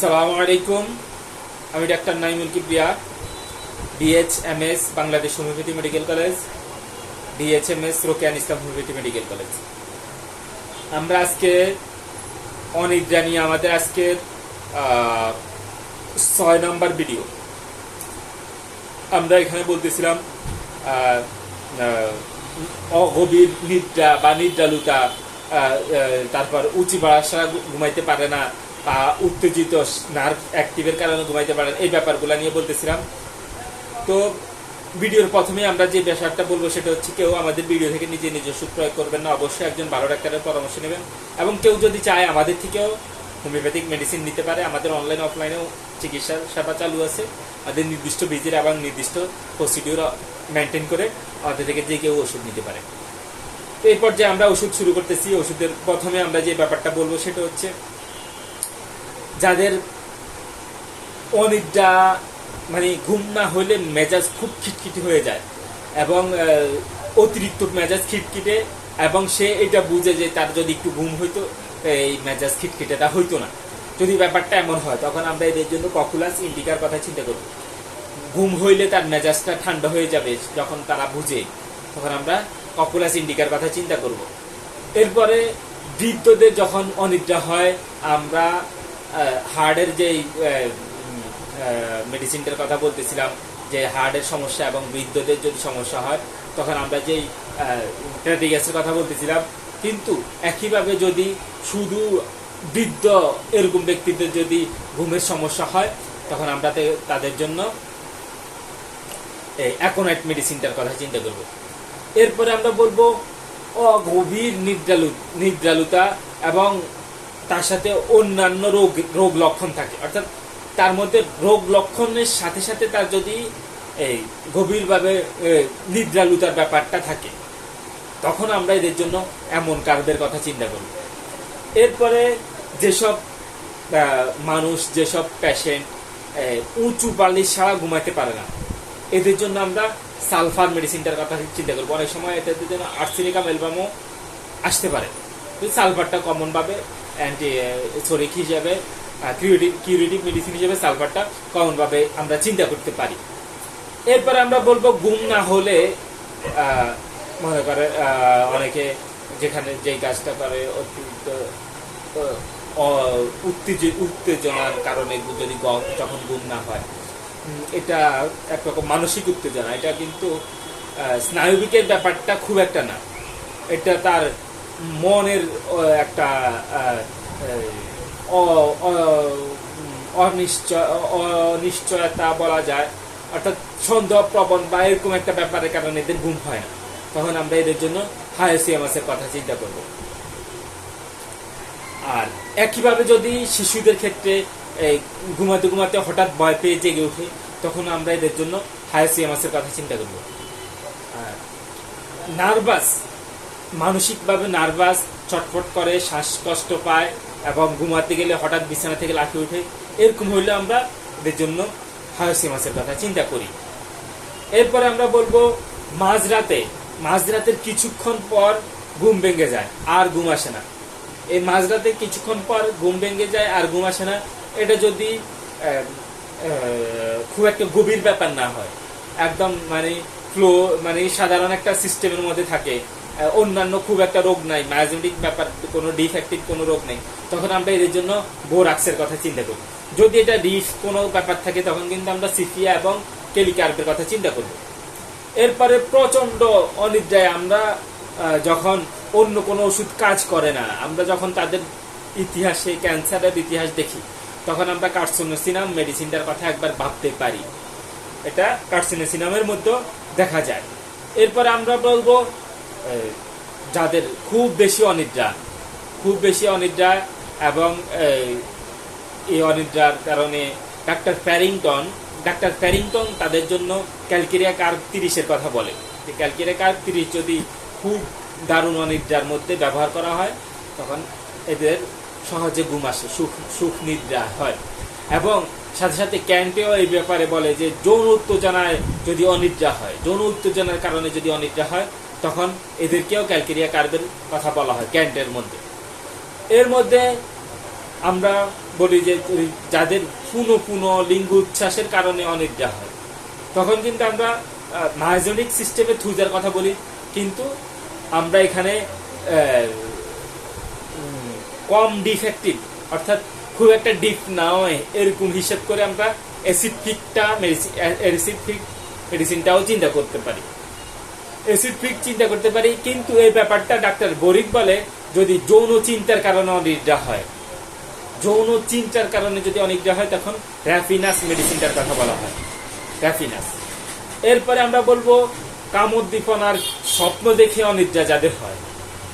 আসসালামু আলাইকুম। আমি doctor Naimul Kibria DH M S Bangladesh homeopathy medical college DH M S Rokeyan Islam homeopathy medical college. আমরা আজকে অনিদ্রা নিয়ে আমাদের আজকে ছয় নম্বর ভিডিও। আমরা এখানে বলতেছিলাম অগভীর নিদ্রা বা নিদ্রালুতা তারপর উঁচি বাসা ঘুমাইতে পারে না উত্তেজিত নার্ভ অ্যাক্টিভের কারণে ঘুমাইতে পারে না এই ব্যাপারগুলো নিয়ে বলতেছিলাম। তো ভিডিওর প্রথমে আমরা যে ব্যাপারটা বলব সেটা হচ্ছে কেউ আমাদের ভিডিও থেকে নিজে নিজে প্রয়োগ করবেন না, অবশ্যই একজন ভালো ডাক্তারের পরামর্শ নেবেন। এবং কেউ যদি চায় আমাদের থেকেও হোমিওপ্যাথিক মেডিসিন নিতে পারে, আমাদের অনলাইন অফলাইনেও চিকিৎসা সেবা চালু আছে। আমাদের নির্দিষ্ট ভিজিট এবং নির্দিষ্ট প্রসিডিউর মেনটেন করে আমাদের থেকে যে কেউ ওষুধ নিতে পারে। তো এই পর্যায়ে আমরা ওষুধ শুরু করতেছি। ওষুধের প্রথমে আমরা যে ব্যাপারটা বলব সেটা হচ্ছে যাদের অনিদ্রা মানে ঘুম না হলে মেজাজ খুব খিটখিটি হয়ে যায় এবং অতিরিক্ত মেজাজ খিটখিটে এবং সে এটা বুঝে যে তার যদি একটু ঘুম হইতো, এই মেজাজ খিটখিটেটা হইতো না। যদি ব্যাপারটা এমন হয়, তখন আমরা এদের জন্য পপুলাস ইন্ডিকার কথা চিন্তা করব ঘুম হইলে তার মেজাজটা ঠান্ডা হয়ে যাবে যখন তারা বুঝে, তখন আমরা পপুলাস ইন্ডিকার কথা চিন্তা করব। এরপরে বৃদ্ধদের যখন অনিদ্রা হয়, আমরা হার্টের যে মেডিসিনটার কথা বলতেছিলাম, যে হার্টের সমস্যা এবং বৃদ্ধদের যদি সমস্যা হয়, তখন আমরা যেই গ্যাসের কথা বলতেছিলাম, কিন্তু একইভাবে যদি শুধু বৃদ্ধ এরকম ব্যক্তিদের যদি ঘুমের সমস্যা হয়, তখন আমরা তাদের জন্য এই অ্যাকোনাইট মেডিসিনটার কথা চিন্তা করব। এরপরে আমরা বলব, অগভীর নিদ্রালু, নিদ্রালুতা এবং তার সাথে অন্যান্য রোগ রোগ লক্ষণ থাকে। অর্থাৎ তার মধ্যে রোগ লক্ষণের সাথে সাথে তার যদি এই গভীরভাবে নিদ্রালুতার ব্যাপারটা থাকে, তখন আমরা এদের জন্য এমন কারদের কথা চিন্তা করি। এরপরে যেসব মানুষ, যেসব পেশেন্ট উঁচু বালিশ ছাড়া ঘুমাতে পারে না, এদের জন্য আমরা সালফার মেডিসিনটার কথা চিন্তা করব। অনেক সময় এদের জন্য আর্সেনিকাম অ্যালবামও আসতে পারে। সালফারটা কমনভাবে অ্যান্টি সরিক হিসাবে? কিউরিটিভ মেডিসিন হিসেবে সালফারটা কমনভাবে আমরা চিন্তা করতে পারি। এরপরে আমরা বলব ঘুম না হলে মনে করে অনেকে যেখানে যেই কাজটা করে, অতিরিক্ত উত্তেজ- উত্তেজনার কারণে যদি যখন ঘুম না হয়। এটা একরকম মানসিক উত্তেজনা। এটা কিন্তু স্নায়বিকের ব্যাপারটা খুব একটা না। এটা তার মনের একটা অনিশ্চয়তা বলা যায়। অর্থাৎ সন্দেহ প্রবণ বা এরকম একটা ব্যাপারের কারণে এদের ঘুম হয় না। তখন আমরা এদের জন্য হায়াসিয়ামাসের কথা চিন্তা করব। আর একইভাবে যদি শিশুদের ক্ষেত্রে ঘুমাতে ঘুমাতে হঠাৎ ভয় পেয়ে জেগে ওঠে, তখন আমরা এদের জন্য হায়াসিয়ামাসের কথা চিন্তা করব। নার্ভাস মানসিকভাবে নার্ভাস ছটফট করে, শ্বাসকষ্ট পায় এবং ঘুমাতে গেলে হঠাৎ বিছানা থেকে লাফিয়ে ওঠে এরকম হইলে আমরা এদের জন্য হায়াসিমাসের কথা চিন্তা করি। এরপরে আমরা বলব মাঝরাতে, মাঝরাতের কিছুক্ষণ পর ঘুম ভেঙে যায়, আর ঘুম আসে না। এই মাঝরাতে কিছুক্ষণ পর ঘুম ভেঙে যায়, আর ঘুম আসে না, এটা যদি খুব একটা গভীর ব্যাপার না হয়। একদম মানে ফ্লো মানে সাধারণ একটা সিস্টেমের মধ্যে থাকে। অন্যান্য খুব একটা রোগ নাই ম্যাজমেটিক ব্যাপার, কোনো ডিফেক্টিভ কোনো রোগ নেই, তখন আমরা এদের জন্য বোরাক্সের কথা চিন্তা করি। যদি এটা ডিফ কোনো ব্যাপার থাকে, তখন কিন্তু আমরা সিফিয়া এবং কেলিকার্পের কথা চিন্তা করব এরপরে প্রচণ্ড অনিদ্রায় আমরা যখন অন্য কোনো ওষুধ কাজ করে না, আমরা যখন তাদের ইতিহাসে, ক্যান্সারের ইতিহাস দেখি, তখন আমরা কার্সোনোসিনাম মেডিসিনটার কথা একবার ভাবতে পারি। এটা কার্সিনোসিনামের মধ্যে দেখা যায়। এরপরে আমরা বলব যাদের খুব বেশি অনিদ্রা খুব বেশি অনিদ্রা এবং এই, অনিদ্রার কারণে ডাক্তার প্যারিংটন ডাক্তার প্যারিংটন তাদের জন্য ক্যালকেরিয়া কার্ভ তিরিশের কথা বলে। যে ক্যালকেরিয়া কার্ভ তিরিশ যদি খুব দারুণ অনিদ্রার মধ্যে ব্যবহার করা হয় তখন এদের সহজে ঘুম আসে সুখ সুখ নিদ্রা হয়। এবং সাথে সাথে ক্যান্টেও এই ব্যাপারে বলে যে যৌন উত্তেজনায় যদি অনিদ্রা হয় যৌন উত্তেজনার কারণে যদি অনিদ্রা হয় তখন এদেরকেও ক্যালকেরিয়া কার্ভের কথা বলা হয়, ক্যান্টের মধ্যে। এর মধ্যে আমরা বলি যে যাদের পুনঃ পুনঃ লিঙ্গ উচ্ছ্বাসের কারণে অনিদ্রা হয়, তখন কিন্তু আমরা মায়োজনিক সিস্টেমে থুজার কথা বলি, কিন্তু আমরা এখানে কম ডিফেক্টিভ, অর্থাৎ খুব একটা ডিপ না হয় এরকম হিসেব করে আমরা অ্যাসিড ফিকটা মেডিসিন অ্যাসিড ফিক মেডিসিনটাও চিন্তা করতে পারি। অ্যাসিড চিন্তা করতে পারি, কিন্তু এই ব্যাপারটা ডাক্তার বরিক বলে যদি যৌন চিন্তার কারণে অনিদ্রা হয়। যৌন চিন্তার কারণে যদি অনিদ্রা হয়, তখন র্যাফিনাস মেডিসিনটার কথা বলা হয়। র্যাফিনাস। এরপরে আমরা বলব, কামোদ্দীপনার স্বপ্ন দেখে অনিদ্রা যাদের হয়।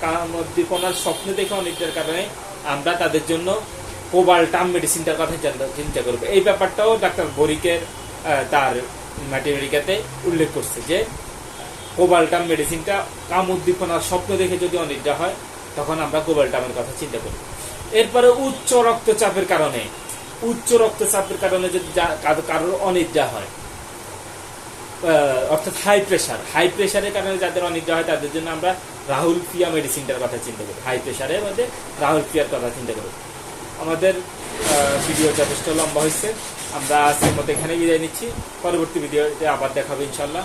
কামোদ্দীপনার স্বপ্ন দেখে অনিদ্রার কারণে আমরা তাদের জন্য কোবাল্টাম মেডিসিনটার কথা চিন্তা- করব। এই ব্যাপারটাও ডাক্তার বরিকের তার ম্যাটেরিয়ালিকাতে উল্লেখ করছে যে কোবাল্টাম মেডিসিনটা কাম উদ্দীপনার স্বপ্ন দেখে যদি অনিদ্রা হয়, তখন আমরা কোবাল্টামের কথা চিন্তা করি। এরপরে উচ্চ রক্তচাপের কারণে, উচ্চ রক্তচাপের কারণে যদি কারোর অনিদ্রা হয় অর্থাৎ হাই প্রেশার হাই প্রেশারের কারণে যাদের অনিদ্রা হয়, তাদের জন্য আমরা রাহুল পিয়া মেডিসিনটার কথা চিন্তা করি। হাই প্রেশারের মধ্যে রাহুল পিয়ার কথা চিন্তা করি। আমাদের ভিডিও যথেষ্ট লম্বা হয়েছে আমরা আজকের মতো এখানে বিদায় নিচ্ছি। পরবর্তী ভিডিওতে আবার দেখাবো ইনশাল্লাহ